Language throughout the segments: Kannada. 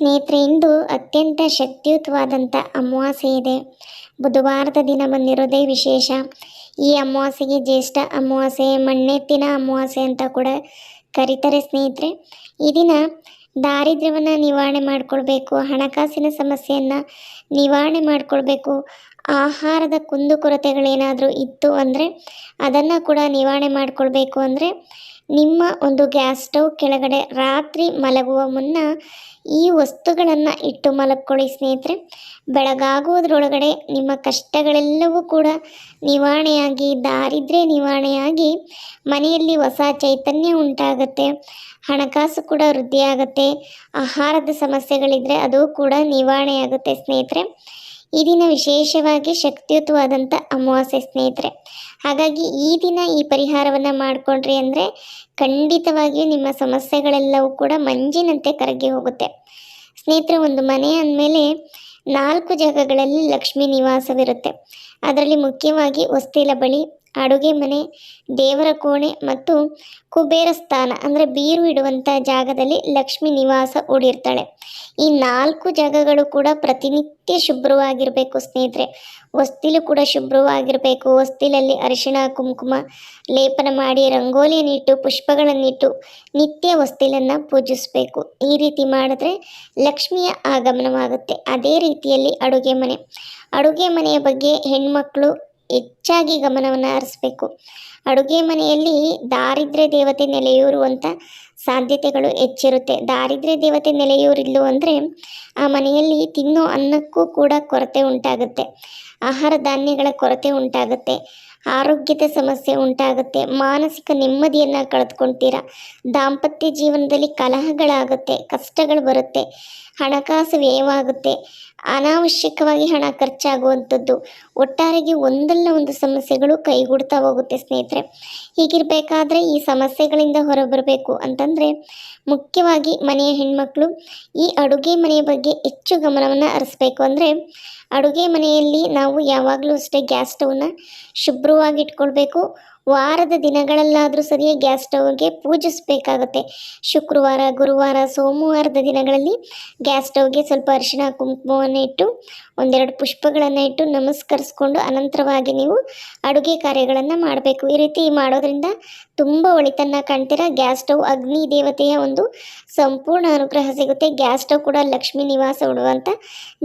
ಸ್ನೇಹಿತರೆ, ಇಂದು ಅತ್ಯಂತ ಶಕ್ತಿಯುತವಾದಂಥ ಅಮಾವಾಸ್ಯೆ ಇದೆ. ಬುಧವಾರದ ದಿನ ಬಂದಿರೋದೇ ವಿಶೇಷ. ಈ ಅಮಾವಾಸ್ಯೆಗೆ ಜ್ಯೇಷ್ಠ ಅಮಾವಾಸ್ಯೆ, ಮಣ್ಣೆತ್ತಿನ ಅಮಾವಾಸ್ಯೆ ಅಂತ ಕೂಡ ಕರೀತಾರೆ ಸ್ನೇಹಿತರೆ. ಈ ದಿನ ದಾರಿದ್ರ್ಯವನ್ನು ನಿವಾರಣೆ ಮಾಡಿಕೊಳ್ಬೇಕು, ಹಣಕಾಸಿನ ಸಮಸ್ಯೆಯನ್ನು ನಿವಾರಣೆ ಮಾಡಿಕೊಳ್ಬೇಕು ಆಹಾರದ ಕುಂದುಕೊರತೆಗಳೇನಾದರೂ ಇತ್ತು ಅಂದರೆ ಅದನ್ನು ಕೂಡ ನಿವಾರಣೆ ಮಾಡಿಕೊಳ್ಬೇಕು ಅಂದರೆ ನಿಮ್ಮ ಒಂದು ಗ್ಯಾಸ್ ಸ್ಟವ್ ಕೆಳಗಡೆ ರಾತ್ರಿ ಮಲಗುವ ಮುನ್ನ ಈ ವಸ್ತುಗಳನ್ನು ಇಟ್ಟು ಮಲಕ್ಕೊಳ್ಳಿ ಸ್ನೇಹಿತರೆ. ಬೆಳಗಾಗುವುದರೊಳಗಡೆ ನಿಮ್ಮ ಕಷ್ಟಗಳೆಲ್ಲವೂ ಕೂಡ ನಿವಾರಣೆಯಾಗಿ, ದಾರಿದ್ರೆ ನಿವಾರಣೆಯಾಗಿ ಮನೆಯಲ್ಲಿ ಹೊಸ ಚೈತನ್ಯ ಉಂಟಾಗುತ್ತೆ, ಹಣಕಾಸು ಕೂಡ ವೃದ್ಧಿಯಾಗುತ್ತೆ, ಆಹಾರದ ಸಮಸ್ಯೆಗಳಿದ್ದರೆ ಅದು ಕೂಡ ನಿವಾರಣೆಯಾಗುತ್ತೆ ಸ್ನೇಹಿತರೆ. ಈ ದಿನ ವಿಶೇಷವಾಗಿ ಶಕ್ತಿಯುತವಾದಂಥ ಅಮಾವಾಸ್ಯೆ ಸ್ನೇಹಿತರೆ. ಹಾಗಾಗಿ ಈ ದಿನ ಈ ಪರಿಹಾರವನ್ನು ಮಾಡಿಕೊಂಡ್ರಿ ಅಂದರೆ ಖಂಡಿತವಾಗಿಯೂ ನಿಮ್ಮ ಸಮಸ್ಯೆಗಳೆಲ್ಲವೂ ಕೂಡ ಮಂಜಿನಂತೆ ಕರಗಿ ಹೋಗುತ್ತೆ. ಸ್ನೇಹಿತರೆ, ಒಂದು ಮನೆ ಅಂದಮೇಲೆ ನಾಲ್ಕು ಜಾಗಗಳಲ್ಲಿ ಲಕ್ಷ್ಮೀ ನಿವಾಸವಿರುತ್ತೆ. ಅದರಲ್ಲಿ ಮುಖ್ಯವಾಗಿ ಹೊಸ್ತಿಲ ಬಳಿ ಅಡುಗೆ ಮನೆ, ದೇವರ ಕೋಣೆ ಮತ್ತು ಕುಬೇರ ಸ್ಥಾನ ಅಂದರೆ ಬೀರು ಇಡುವಂಥ ಜಾಗದಲ್ಲಿ ಲಕ್ಷ್ಮಿ ನಿವಾಸ ಓಡಿರ್ತಾಳೆ ಈ ನಾಲ್ಕು ಜಾಗಗಳು ಕೂಡ ಪ್ರತಿನಿತ್ಯ ಶುಭ್ರವಾಗಿರಬೇಕು ಸ್ನೇಹಿತರೆ. ಹೊಸ್ತಿಲು ಕೂಡ ಶುಭ್ರವಾಗಿರಬೇಕು. ಹೊಸ್ತಿಲಲ್ಲಿ ಅರಿಶಿಣ, ಕುಂಕುಮ, ಲೇಪನ ಮಾಡಿ ರಂಗೋಲಿಯನ್ನಿಟ್ಟು ಪುಷ್ಪಗಳನ್ನಿಟ್ಟು ನಿತ್ಯ ಹೊಸ್ತಿಲನ್ನು ಪೂಜಿಸಬೇಕು. ಈ ರೀತಿ ಮಾಡಿದ್ರೆ ಲಕ್ಷ್ಮಿಯ ಆಗಮನವಾಗುತ್ತೆ. ಅದೇ ರೀತಿಯಲ್ಲಿ ಅಡುಗೆ ಮನೆ. ಅಡುಗೆ ಮನೆಯ ಬಗ್ಗೆ ಹೆಣ್ಮಕ್ಳು ಹೆಚ್ಚಾಗಿ ಗಮನವನ್ನು ಹರಿಸ್ಬೇಕು. ಅಡುಗೆ ಮನೆಯಲ್ಲಿ ದಾರಿದ್ರ್ಯ ದೇವತೆ ನೆಲೆಯೂರುವಂಥ ಸಾಧ್ಯತೆಗಳು ಹೆಚ್ಚಿರುತ್ತೆ. ದಾರಿದ್ರ್ಯ ದೇವತೆ ನೆಲೆಯೂರಿಲ್ಲು ಅಂದರೆ ಆ ಮನೆಯಲ್ಲಿ ತಿನ್ನೋ ಅನ್ನಕ್ಕೂ ಕೂಡ ಕೊರತೆ ಉಂಟಾಗುತ್ತೆ. ಆಹಾರ ಧಾನ್ಯಗಳ ಕೊರತೆ ಉಂಟಾಗುತ್ತೆ. ಆರೋಗ್ಯದ ಸಮಸ್ಯೆ ಉಂಟಾಗುತ್ತೆ. ಮಾನಸಿಕ ನೆಮ್ಮದಿಯನ್ನು ಕಳೆದುಕೊಳ್ತೀರಾ ದಾಂಪತ್ಯ ಜೀವನದಲ್ಲಿ ಕಲಹಗಳಾಗುತ್ತೆ, ಕಷ್ಟಗಳು ಬರುತ್ತೆ, ಹಣಕಾಸು ವ್ಯಯವಾಗುತ್ತೆ. ಅನಾವಶ್ಯಕವಾಗಿ ಹಣ ಖರ್ಚಾಗುವಂಥದ್ದು. ಒಟ್ಟಾರೆಗೆ ಒಂದಲ್ಲ ಒಂದು ಸಮಸ್ಯೆಗಳು ಕೈಗೂಡ್ತಾ ಹೋಗುತ್ತೆ ಸ್ನೇಹಿತರೆ. ಹೀಗಿರಬೇಕಾದ್ರೆ ಈ ಸಮಸ್ಯೆಗಳಿಂದ ಹೊರಬರಬೇಕು ಅಂತಂದರೆ ಮುಖ್ಯವಾಗಿ ಮನೆಯ ಹೆಣ್ಮಕ್ಳು ಈ ಅಡುಗೆ ಮನೆಯ ಬಗ್ಗೆ ಹೆಚ್ಚು ಗಮನವನ್ನು ಹರಿಸ್ಬೇಕು ಅಂದರೆ ಅಡುಗೆ ಮನೆಯಲ್ಲಿ ನಾವು ಯಾವಾಗಲೂ ಅಷ್ಟೇ ಗ್ಯಾಸ್ ಸ್ಟವ್ನ ಶುಭ್ರವಾಗಿ ಇಟ್ಕೊಳ್ಬೇಕು ವಾರದ ದಿನಗಳಲ್ಲಾದರೂ ಸರಿಯೇ ಗ್ಯಾಸ್ ಸ್ಟೌವ್ಗೆ ಪೂಜಿಸಬೇಕಾಗುತ್ತೆ. ಶುಕ್ರವಾರ, ಗುರುವಾರ, ಸೋಮವಾರದ ದಿನಗಳಲ್ಲಿ ಗ್ಯಾಸ್ ಸ್ಟೌವ್ಗೆ ಸ್ವಲ್ಪ ಅರಿಶಿಣ ಕುಂಕುಮವನ್ನು ಇಟ್ಟು ಒಂದೆರಡು ಪುಷ್ಪಗಳನ್ನು ಇಟ್ಟು ನಮಸ್ಕರಿಸ್ಕೊಂಡು ಅನಂತರವಾಗಿ ನೀವು ಅಡುಗೆ ಕಾರ್ಯಗಳನ್ನು ಮಾಡಬೇಕು. ಈ ರೀತಿ ಮಾಡೋದ್ರಿಂದ ತುಂಬ ಒಳಿತನ್ನ ಕಾಣ್ತೀರಾ. ಗ್ಯಾಸ್ ಸ್ಟವ್ ಅಗ್ನಿ ದೇವತೆಯ ಒಂದು ಸಂಪೂರ್ಣ ಅನುಗ್ರಹ ಸಿಗುತ್ತೆ. ಗ್ಯಾಸ್ ಸ್ಟವ್ ಕೂಡ ಲಕ್ಷ್ಮೀ ನಿವಾಸ ಉಡುವಂಥ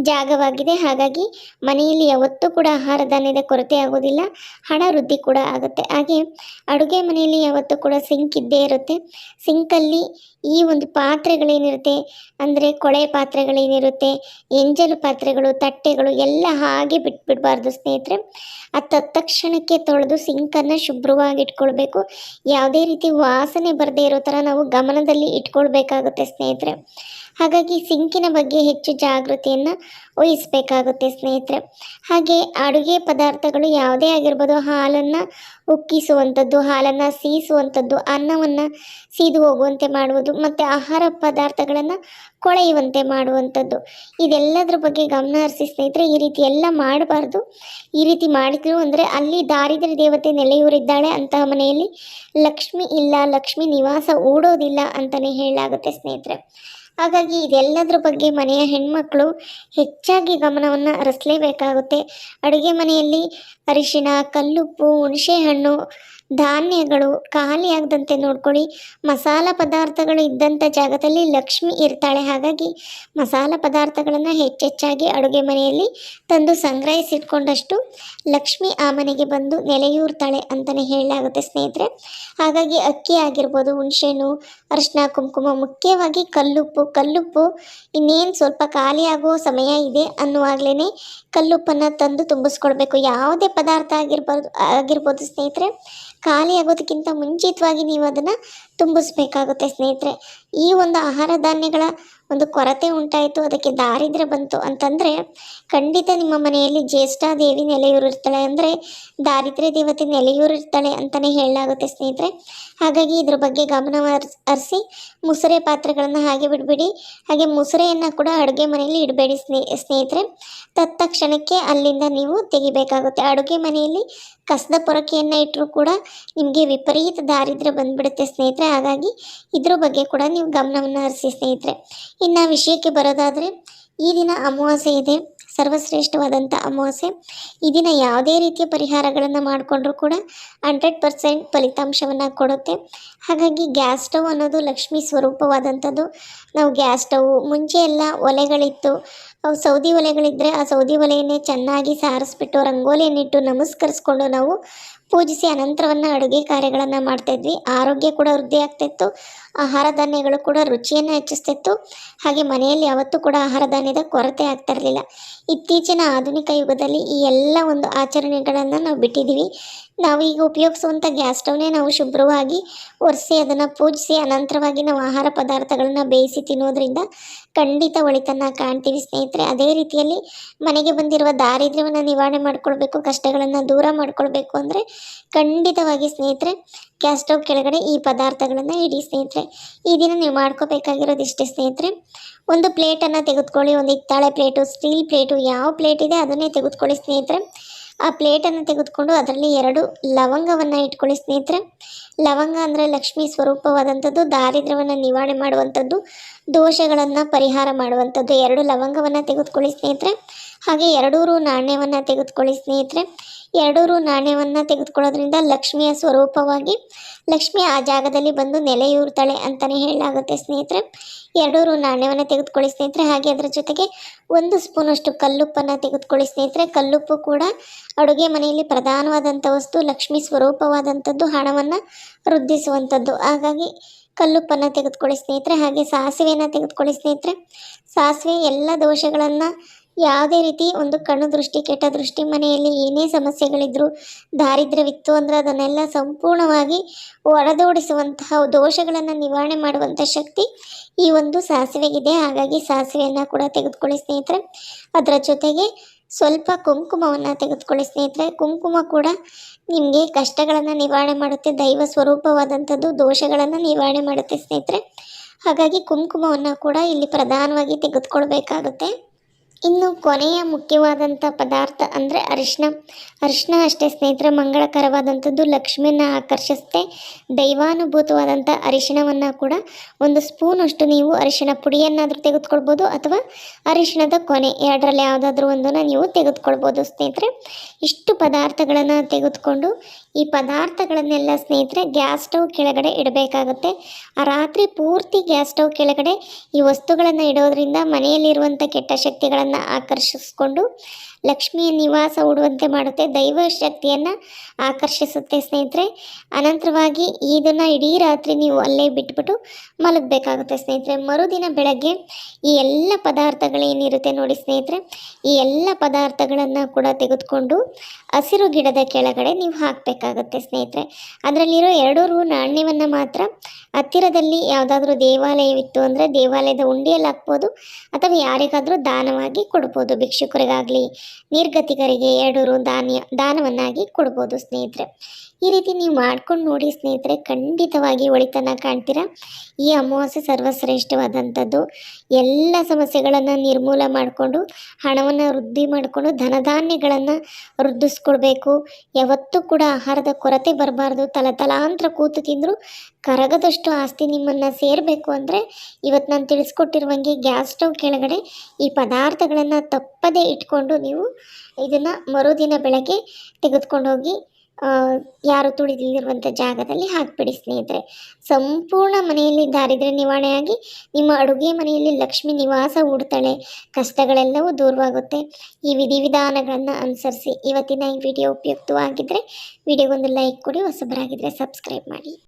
ಜಾಗವಾಗಿದೆ. ಹಾಗಾಗಿ ಮನೆಯಲ್ಲಿ ಯಾವತ್ತೂ ಕೂಡ ಆಹಾರ ಧಾನ್ಯದ ಕೊರತೆ ಆಗೋದಿಲ್ಲ. ಹಣ ವೃದ್ಧಿ ಕೂಡ ಆಗುತ್ತೆ. ಹಾಗೆ ಅಡುಗೆ ಮನೆಯಲ್ಲಿ ಯಾವತ್ತೂ ಕೂಡ ಸಿಂಕ್ ಇದ್ದೇ ಇರುತ್ತೆ. ಸಿಂಕಲ್ಲಿ ಈ ಒಂದು ಪಾತ್ರೆಗಳೇನಿರುತ್ತೆ ಅಂದರೆ ಕೊಳೆ ಪಾತ್ರೆಗಳೇನಿರುತ್ತೆ, ಎಂಜಲು ಪಾತ್ರೆಗಳು, ತಟ್ಟೆಗಳು ಎಲ್ಲ ಹಾಗೆ ಬಿಟ್ಬಿಡಬಾರ್ದು ಸ್ನೇಹಿತರೆ. ಆ ತಕ್ಷಣಕ್ಕೆ ತೊಳೆದು ಸಿಂಕನ್ನು ಶುಭ್ರವಾಗಿ ಇಟ್ಕೊಳ್ಬೇಕು. ಯಾವುದೇ ರೀತಿ ವಾಸನೆ ಬರದೇ ಇರೋ ಥರ ನಾವು ಗಮನದಲ್ಲಿ ಇಟ್ಕೊಳ್ಬೇಕಾಗುತ್ತೆ ಸ್ನೇಹಿತರೆ. ಹಾಗಾಗಿ ಸಿಂಕಿನ ಬಗ್ಗೆ ಹೆಚ್ಚು ಜಾಗೃತಿಯನ್ನು ವಹಿಸಬೇಕಾಗುತ್ತೆ ಸ್ನೇಹಿತರೆ. ಹಾಗೆ ಅಡುಗೆ ಪದಾರ್ಥಗಳು ಯಾವುದೇ ಆಗಿರ್ಬೋದು, ಹಾಲನ್ನು ಉಕ್ಕಿಸುವಂಥದ್ದು, ಹಾಲನ್ನು ಸೀಸುವಂಥದ್ದು, ಅನ್ನವನ್ನು ಸೀದು ಹೋಗುವಂತೆ ಮಾಡುವುದು, ಮತ್ತು ಆಹಾರ ಪದಾರ್ಥಗಳನ್ನು ಕೊಳೆಯುವಂತೆ ಮಾಡುವಂಥದ್ದು. ಇದೆಲ್ಲದರ ಬಗ್ಗೆ ಗಮನ ಹರಿಸಿ ಸ್ನೇಹಿತರೆ, ಈ ರೀತಿ ಎಲ್ಲ ಮಾಡಬಾರ್ದು. ಈ ರೀತಿ ಮಾಡಿದ್ರು ಅಂದರೆ ಅಲ್ಲಿ ದಾರಿದ್ರ್ಯ ದೇವತೆ ನೆಲೆಯೂರಿದ್ದಾಳೆ ಅಂತಹ ಮನೆಯಲ್ಲಿ ಲಕ್ಷ್ಮಿ ಇಲ್ಲ, ಲಕ್ಷ್ಮಿ ನಿವಾಸ ಓಡೋದಿಲ್ಲ ಅಂತಲೇ ಹೇಳಲಾಗುತ್ತೆ ಸ್ನೇಹಿತರೆ. ಹಾಗಾಗಿ ಇದೆಲ್ಲದರ ಬಗ್ಗೆ ಮನೆಯ ಹೆಣ್ಮಕ್ಳು ಹೆಚ್ಚಾಗಿ ಗಮನವನ್ನು ಹರಿಸಲೇಬೇಕಾಗುತ್ತೆ. ಅಡುಗೆ ಮನೆಯಲ್ಲಿ ಅರಿಶಿಣ ಕಲ್ಲುಪ್ಪು ಹುಣಸೆಹಣ್ಣು ಧಾನ್ಯಗಳು ಖಾಲಿಯಾಗದಂತೆ ನೋಡ್ಕೊಳ್ಳಿ. ಮಸಾಲ ಪದಾರ್ಥಗಳು ಇದ್ದಂಥ ಜಾಗದಲ್ಲಿ ಲಕ್ಷ್ಮಿ ಇರ್ತಾಳೆ. ಹಾಗಾಗಿ ಮಸಾಲ ಪದಾರ್ಥಗಳನ್ನು ಹೆಚ್ಚೆಚ್ಚಾಗಿ ಅಡುಗೆ ಮನೆಯಲ್ಲಿ ತಂದು ಸಂಗ್ರಹಿಸಿಟ್ಕೊಂಡಷ್ಟು ಲಕ್ಷ್ಮಿ ಆ ಮನೆಗೆ ಬಂದು ನೆಲೆಯೂರ್ತಾಳೆ ಅಂತಲೇ ಹೇಳಲಾಗುತ್ತೆ ಸ್ನೇಹಿತರೆ. ಹಾಗಾಗಿ ಅಕ್ಕಿ ಆಗಿರ್ಬೋದು, ಹುಣಸೆಹಣ್ಣು ಅರಿಶಿನ ಕುಂಕುಮ, ಮುಖ್ಯವಾಗಿ ಕಲ್ಲುಪ್ಪು. ಕಲ್ಲುಪ್ಪು ಇನ್ನೇನು ಸ್ವಲ್ಪ ಖಾಲಿಯಾಗೋ ಸಮಯ ಇದೆ ಅನ್ನುವಾಗಲೇ ಕಲ್ಲುಪ್ಪನ್ನು ತಂದು ತುಂಬಿಸ್ಕೊಳ್ಬೇಕು. ಯಾವುದೇ ಪದಾರ್ಥ ಆಗಿರ್ಬಾರ್ದು, ಆಗಿರ್ಬೋದು ಸ್ನೇಹಿತರೆ. ಖಾಲಿ ಆಗೋದಕ್ಕಿಂತ ಮುಂಚಿತವಾಗಿ ನೀವು ಅದನ್ನು ತುಂಬಿಸ್ಬೇಕಾಗುತ್ತೆ ಸ್ನೇಹಿತರೆ. ಈ ಒಂದು ಆಹಾರ ಧಾನ್ಯಗಳ ಒಂದು ಕೊರತೆ ಉಂಟಾಯಿತು, ಅದಕ್ಕೆ ದಾರಿದ್ರ್ಯ ಬಂತು. ಅಂತಂದರೆ, ಖಂಡಿತ ನಿಮ್ಮ ಮನೆಯಲ್ಲಿ ಜ್ಯೇಷ್ಠಾದೇವಿ ನೆಲೆಯೂರಿರ್ತಾಳೆ ಅಂದರೆ ದಾರಿದ್ರ್ಯ ದೇವತೆ ನೆಲೆಯೂರಿರ್ತಾಳೆ ಅಂತಲೇ ಹೇಳಲಾಗುತ್ತೆ ಸ್ನೇಹಿತರೆ. ಹಾಗಾಗಿ ಇದ್ರ ಬಗ್ಗೆ ಗಮನ ಹರಿಸಿ ಮುಸುರೆ ಪಾತ್ರೆಗಳನ್ನು ಹಾಗೆ ಬಿಡಬೇಡಿ. ಹಾಗೆ ಮುಸುರೆಯನ್ನು ಕೂಡ ಅಡುಗೆ ಮನೆಯಲ್ಲಿ ಇಡಬೇಡಿ ಸ್ನೇ, ಸ್ನೇಹಿತರೆ. ತತ್ಕ್ಷಣಕ್ಕೆ ಅಲ್ಲಿಂದ ನೀವು ತೆಗಿಬೇಕಾಗುತ್ತೆ. ಅಡುಗೆ ಮನೆಯಲ್ಲಿ ಕಸದ ಪೊರಕೆಯನ್ನು ಇಟ್ಟರೂ ಕೂಡ ನಿಮಗೆ ವಿಪರೀತ ದಾರಿದ್ರ್ಯ ಬಂದ್ಬಿಡುತ್ತೆ ಸ್ನೇಹಿತರೆ. ಹಾಗಾಗಿ ಇದ್ರ ಬಗ್ಗೆ ಕೂಡ ನೀವು ಗಮನವನ್ನು ಹರಿಸಿ ಸ್ನೇಹಿತರೆ. ಇನ್ನು ವಿಷಯಕ್ಕೆ ಬರೋದಾದರೆ, ಈ ದಿನ ಅಮಾವಾಸ್ಯೆ ಇದೆ. ಸರ್ವಶ್ರೇಷ್ಠವಾದಂಥ ಅಮಾವಾಸ್ಯೆ. ದಿನ ಯಾವುದೇ ರೀತಿಯ ಪರಿಹಾರಗಳನ್ನು ಮಾಡಿಕೊಂಡ್ರೂ ಕೂಡ ಹಂಡ್ರೆಡ್ ಪರ್ಸೆಂಟ್ ಫಲಿತಾಂಶವನ್ನು ಕೊಡುತ್ತೆ. ಹಾಗಾಗಿ ಗ್ಯಾಸ್ ಸ್ಟವ್ ಅನ್ನೋದು ಲಕ್ಷ್ಮಿ ಸ್ವರೂಪವಾದಂಥದ್ದು. ನಾವು ಗ್ಯಾಸ್ ಸ್ಟವ್, ಮುಂಚೆ ಎಲ್ಲ ಒಲೆಗಳಿತ್ತು. ಅವು ಸೌದಿ ಒಲೆಗಳಿದ್ದರೆ ಆ ಸೌದಿ ಒಲೆಯನ್ನೇ ಚೆನ್ನಾಗಿ ಸಾರಿಸ್ಬಿಟ್ಟು, ರಂಗೋಲಿಯನ್ನಿಟ್ಟು ನಮಸ್ಕರಿಸ್ಕೊಂಡು ನಾವು ಪೂಜಿಸಿ ಅನಂತರವನ್ನು ಅಡುಗೆ ಕಾರ್ಯಗಳನ್ನು ಮಾಡ್ತಾಯಿದ್ವಿ ಆರೋಗ್ಯ ಕೂಡ ವೃದ್ಧಿ ಆಗ್ತಿತ್ತು. ಆಹಾರ ಧಾನ್ಯಗಳು ಕೂಡ ರುಚಿಯನ್ನು ಹೆಚ್ಚಿಸ್ತಿತ್ತು. ಹಾಗೆ ಮನೆಯಲ್ಲಿ ಯಾವತ್ತೂ ಕೂಡ ಆಹಾರ ಧಾನ್ಯದ ಕೊರತೆ ಆಗ್ತಾ ಇರಲಿಲ್ಲ. ಇತ್ತೀಚಿನ ಆಧುನಿಕ ಯುಗದಲ್ಲಿ ಈ ಎಲ್ಲ ಒಂದು ಆಚರಣೆಗಳನ್ನು ನಾವು ಬಿಟ್ಟಿದ್ದೀವಿ ನಾವು ಈಗ ಉಪಯೋಗಿಸುವಂಥ ಗ್ಯಾಸ್ ಸ್ಟವ್ನೇ ನಾವು ಶುಭ್ರವಾಗಿ ಒರೆಸಿ ಅದನ್ನು ಪೂಜಿಸಿ, ಅನಂತರವಾಗಿ ನಾವು ಆಹಾರ ಪದಾರ್ಥಗಳನ್ನು ಬೇಯಿಸಿ ತಿನ್ನೋದ್ರಿಂದ ಖಂಡಿತ ಒಳಿತನ್ನು ಕಾಣ್ತೀವಿ ಸ್ನೇಹಿತರೆ. ಅದೇ ರೀತಿಯಲ್ಲಿ ಮನೆಗೆ ಬಂದಿರುವ ದಾರಿದ್ರ್ಯವನ್ನು ನಿವಾರಣೆ ಮಾಡ್ಕೊಳ್ಬೇಕು, ಕಷ್ಟಗಳನ್ನು ದೂರ ಮಾಡ್ಕೊಳ್ಬೇಕು ಅಂದರೆ ಖಂಡಿತವಾಗಿ ಸ್ನೇಹಿತರೆ ಗ್ಯಾಸ್ ಸ್ಟವ್ ಕೆಳಗಡೆ ಈ ಪದಾರ್ಥಗಳನ್ನು ಇಡಿ ಸ್ನೇಹಿತರೆ. ಈ ದಿನ ನೀವು ಮಾಡ್ಕೋಬೇಕಾಗಿರೋದು ಇಷ್ಟೇ ಸ್ನೇಹಿತರೆ. ಒಂದು ಪ್ಲೇಟನ್ನು ತೆಗೆದುಕೊಳ್ಳಿ, ಒಂದು ಹಿತ್ತಾಳೆ ಪ್ಲೇಟು ಸ್ಟೀಲ್ ಪ್ಲೇಟು ಯಾವ ಪ್ಲೇಟ್ ಇದೆ ಅದನ್ನೇ ತೆಗೆದುಕೊಳ್ಳಿ ಸ್ನೇಹಿತರೆ. ಆ ಪ್ಲೇಟನ್ನು ತೆಗೆದುಕೊಂಡು ಅದರಲ್ಲಿ ಎರಡು ಲವಂಗವನ್ನು ಇಟ್ಕೊಳ್ಳಿ ಸ್ನೇಹಿತರೆ. ಲವಂಗ ಅಂದರೆ ಲಕ್ಷ್ಮಿ ಸ್ವರೂಪವಾದಂಥದ್ದು, ದಾರಿದ್ರ್ಯವನ್ನು ನಿವಾರಣೆ ಮಾಡುವಂಥದ್ದು, ದೋಷಗಳನ್ನು ಪರಿಹಾರ ಮಾಡುವಂಥದ್ದು. ಎರಡು ಲವಂಗವನ್ನು ತೆಗೆದುಕೊಳ್ಳಿ ಸ್ನೇಹಿತರೆ. ಹಾಗೆ ಎರಡೂರು ನಾಣ್ಯವನ್ನು ತೆಗೆದುಕೊಳ್ಳಿ ಸ್ನೇಹಿತರೆ. ಎರಡೂರು ನಾಣ್ಯವನ್ನು ತೆಗೆದುಕೊಳ್ಳೋದ್ರಿಂದ ಲಕ್ಷ್ಮಿಯ ಸ್ವರೂಪವಾಗಿ ಲಕ್ಷ್ಮಿ ಆ ಜಾಗದಲ್ಲಿ ಬಂದು ನೆಲೆಯೂರ್ತಾಳೆ ಅಂತಲೇ ಹೇಳಲಾಗುತ್ತೆ ಸ್ನೇಹಿತರೆ. ಎರಡೂರು ನಾಣ್ಯವನ್ನು ತೆಗೆದುಕೊಳ್ಳಿ ಸ್ನೇಹಿತರೆ. ಹಾಗೆ ಅದರ ಜೊತೆಗೆ ಒಂದು ಸ್ಪೂನಷ್ಟು ಕಲ್ಲುಪ್ಪನ್ನು ತೆಗೆದುಕೊಳ್ಳಿ ಸ್ನೇಹಿತರೆ. ಕಲ್ಲುಪ್ಪು ಕೂಡ ಅಡುಗೆ ಮನೆಯಲ್ಲಿ ಪ್ರಧಾನವಾದಂಥ ವಸ್ತು, ಲಕ್ಷ್ಮಿ ಸ್ವರೂಪವಾದಂಥದ್ದು, ಹಣವನ್ನು ವೃದ್ಧಿಸುವಂಥದ್ದು. ಹಾಗಾಗಿ ಕಲ್ಲುಪ್ಪನ್ನು ತೆಗೆದುಕೊಳ್ಳಿ ಸ್ನೇಹಿತರೆ. ಹಾಗೆ ಸಾಸಿವೆಯನ್ನು ತೆಗೆದುಕೊಳ್ಳಿ ಸ್ನೇಹಿತರೆ. ಸಾಸಿವೆ ಎಲ್ಲ ದೋಷಗಳನ್ನು ಯಾವುದೇ ರೀತಿ ಒಂದು ಕಣ್ಣು ದೃಷ್ಟಿ, ಕೆಟ್ಟ ದೃಷ್ಟಿ, ಮನೆಯಲ್ಲಿ ಏನೇ ಸಮಸ್ಯೆಗಳಿದ್ದರೂ ದಾರಿದ್ರ್ಯವಿತ್ತು ಅಂದರೆ ಅದನ್ನೆಲ್ಲ ಸಂಪೂರ್ಣವಾಗಿ ಒಡೆದೋಡಿಸುವಂತಹ ದೋಷಗಳನ್ನು ನಿವಾರಣೆ ಮಾಡುವಂಥ ಶಕ್ತಿ ಈ ಒಂದು ಸಾಸಿವೆಗಿದೆ. ಹಾಗಾಗಿ ಸಾಸಿವೆಯನ್ನು ಕೂಡ ತೆಗೆದುಕೊಳ್ಳಿ ಸ್ನೇಹಿತರೆ. ಅದರ ಜೊತೆಗೆ ಸ್ವಲ್ಪ ಕುಂಕುಮವನ್ನು ತೆಗೆದುಕೊಳ್ಳಿ ಸ್ನೇಹಿತರೆ. ಕುಂಕುಮ ಕೂಡ ನಿಮಗೆ ಕಷ್ಟಗಳನ್ನು ನಿವಾರಣೆ ಮಾಡುತ್ತೆ, ದೈವ ಸ್ವರೂಪವಾದಂಥದ್ದು ದೋಷಗಳನ್ನು ನಿವಾರಣೆ ಮಾಡುತ್ತೆ ಸ್ನೇಹಿತರೆ. ಹಾಗಾಗಿ ಕುಂಕುಮವನ್ನು ಕೂಡ ಇಲ್ಲಿ ಪ್ರಧಾನವಾಗಿ ತೆಗೆದುಕೊಳ್ಬೇಕಾಗುತ್ತೆ. ಇನ್ನು ಕೊನೆಯ ಮುಖ್ಯವಾದಂಥ ಪದಾರ್ಥ ಅಂದರೆ ಅರಿಶಿನ ಅರಿಶಿನ ಅಷ್ಟೇ ಸ್ನೇಹಿತರೆ, ಮಂಗಳಕರವಾದಂಥದ್ದು ಲಕ್ಷ್ಮಿಯನ್ನು ಆಕರ್ಷಿಸುತ್ತೆ. ದೈವಾನುಭೂತವಾದಂಥ ಅರಿಶಿಣವನ್ನು ಕೂಡ ಒಂದು ಸ್ಪೂನಷ್ಟು ನೀವು ಅರಿಶಿನ ಪುಡಿಯನ್ನಾದರೂ ತೆಗೆದುಕೊಳ್ಬೋದು ಅಥವಾ ಅರಿಶಿಣದ ಕೊನೆ, ಎರಡರಲ್ಲಿ ಯಾವುದಾದ್ರೂ ಒಂದನ್ನು ನೀವು ತೆಗೆದುಕೊಳ್ಬೋದು ಸ್ನೇಹಿತರೆ. ಇಷ್ಟು ಪದಾರ್ಥಗಳನ್ನು ತೆಗೆದುಕೊಂಡು ಈ ಪದಾರ್ಥಗಳನ್ನೆಲ್ಲ ಸ್ನೇಹಿತರೆ ಗ್ಯಾಸ್ ಸ್ಟವ್ ಕೆಳಗಡೆ ಇಡಬೇಕಾಗುತ್ತೆ. ಆ ರಾತ್ರಿ ಪೂರ್ತಿ ಗ್ಯಾಸ್ ಸ್ಟವ್ ಕೆಳಗಡೆ ಈ ವಸ್ತುಗಳನ್ನು ಇಡೋದ್ರಿಂದ ಮನೆಯಲ್ಲಿರುವಂಥ ಕೆಟ್ಟ ಶಕ್ತಿಗಳನ್ನು ಆಕರ್ಷಿಸ್ಕೊಂಡು ಲಕ್ಷ್ಮಿಯ ನಿವಾಸ ಉಡುವಂತೆ ಮಾಡುತ್ತೆ, ದೈವ ಶಕ್ತಿಯನ್ನು ಆಕರ್ಷಿಸುತ್ತೆ ಸ್ನೇಹಿತರೆ. ಅನಂತರವಾಗಿ ಇದನ್ನು ಇಡೀ ರಾತ್ರಿ ನೀವು ಅಲ್ಲೇ ಬಿಟ್ಬಿಟ್ಟು ಮಲಗಬೇಕಾಗುತ್ತೆ ಸ್ನೇಹಿತರೆ. ಮರುದಿನ ಬೆಳಗ್ಗೆ ಈ ಎಲ್ಲ ಪದಾರ್ಥಗಳೇನಿರುತ್ತೆ ನೋಡಿ ಸ್ನೇಹಿತರೆ, ಈ ಎಲ್ಲ ಪದಾರ್ಥಗಳನ್ನು ಕೂಡ ತೆಗೆದುಕೊಂಡು ಹಸಿರು ಗಿಡದ ಕೆಳಗಡೆ ನೀವು ಹಾಕಬೇಕಾಗುತ್ತೆ ಸ್ನೇಹಿತರೆ. ಅದರಲ್ಲಿರೋ ಎರಡು ರೂ ನಾಣ್ಯವನ್ನು ಮಾತ್ರ ಹತ್ತಿರದಲ್ಲಿ ಯಾವುದಾದ್ರೂ ದೇವಾಲಯವಿತ್ತು ಅಂದರೆ ದೇವಾಲಯದ ಉಂಡಿಯಲ್ಲಿ ಹಾಕ್ಬೋದು ಅಥವಾ ಯಾರಿಗಾದರೂ ದಾನವಾಗಿ ಕೊಡ್ಬೋದು ಭಿಕ್ಷುಕರಿಗಾಗಲಿ. ನಿರ್ಗತಿಕರಿಗೆ ಎರಡು ರು ಧಾನ್ಯ ದಾನವನ್ನಾಗಿ ಕೊಡ್ಬೋದು ಸ್ನೇಹಿತರೆ. ಈ ರೀತಿ ನೀವು ಮಾಡ್ಕೊಂಡು ನೋಡಿ ಸ್ನೇಹಿತರೆ, ಖಂಡಿತವಾಗಿ ಒಳಿತನ ಕಾಣ್ತೀರಾ? ಈ ಅಮಾವಾಸ್ಯೆ ಸರ್ವಶ್ರೇಷ್ಠವಾದಂಥದ್ದು. ಎಲ್ಲ ಸಮಸ್ಯೆಗಳನ್ನು ನಿರ್ಮೂಲ ಮಾಡಿಕೊಂಡು, ಹಣವನ್ನು ವೃದ್ಧಿ ಮಾಡಿಕೊಂಡು, ಧನಧಾನ್ಯಗಳನ್ನು ವೃದ್ಧಿಸ್ಕೊಳ್ಬೇಕು. ಯಾವತ್ತೂ ಕೂಡ ಆಹಾರದ ಕೊರತೆ ಬರಬಾರ್ದು. ತಲತಲಾಂತರ ಕೂತು ತಿಂದರೂ ಕರಗದಷ್ಟು ಆಸ್ತಿ ನಿಮ್ಮನ್ನು ಸೇರಬೇಕು ಅಂದರೆ ಇವತ್ತು ನಾನು ತಿಳಿಸ್ಕೊಟ್ಟಿರುವಂಗೆ ಗ್ಯಾಸ್ ಸ್ಟವ್ ಕೆಳಗಡೆ ಈ ಪದಾರ್ಥಗಳನ್ನು ತಪ್ಪದೇ ಇಟ್ಕೊಂಡು ನೀವು ಇದನ್ನು ಮರುದಿನ ಬೆಳಗ್ಗೆ ತೆಗೆದುಕೊಂಡು ಹೋಗಿ ಯಾರು ತುಳಿದಿರುವಂಥ ಜಾಗದಲ್ಲಿ ಹಾಕಿಬಿಡಿ ಸ್ನೇಹಿತರೆ. ಸಂಪೂರ್ಣ ಮನೆಯಲ್ಲಿ ದಾರಿದ್ರ್ಯ ನಿವಾರಣೆಯಾಗಿ ನಿಮ್ಮ ಅಡುಗೆ ಮನೆಯಲ್ಲಿ ಲಕ್ಷ್ಮಿ ನಿವಾಸ ಹೂಡ್ತಾಳೆ. ಕಷ್ಟಗಳೆಲ್ಲವೂ ದೂರವಾಗುತ್ತೆ. ಈ ವಿಧಿವಿಧಾನಗಳನ್ನು ಅನುಸರಿಸಿ ಇವತ್ತಿನ ಈ ವಿಡಿಯೋ ಉಪಯುಕ್ತವಾಗಿದ್ದರೆ ವಿಡಿಯೋಗೊಂದು ಲೈಕ್ ಕೊಡಿ ಹೊಸಬರಾಗಿದ್ದರೆ ಸಬ್ಸ್ಕ್ರೈಬ್ ಮಾಡಿ.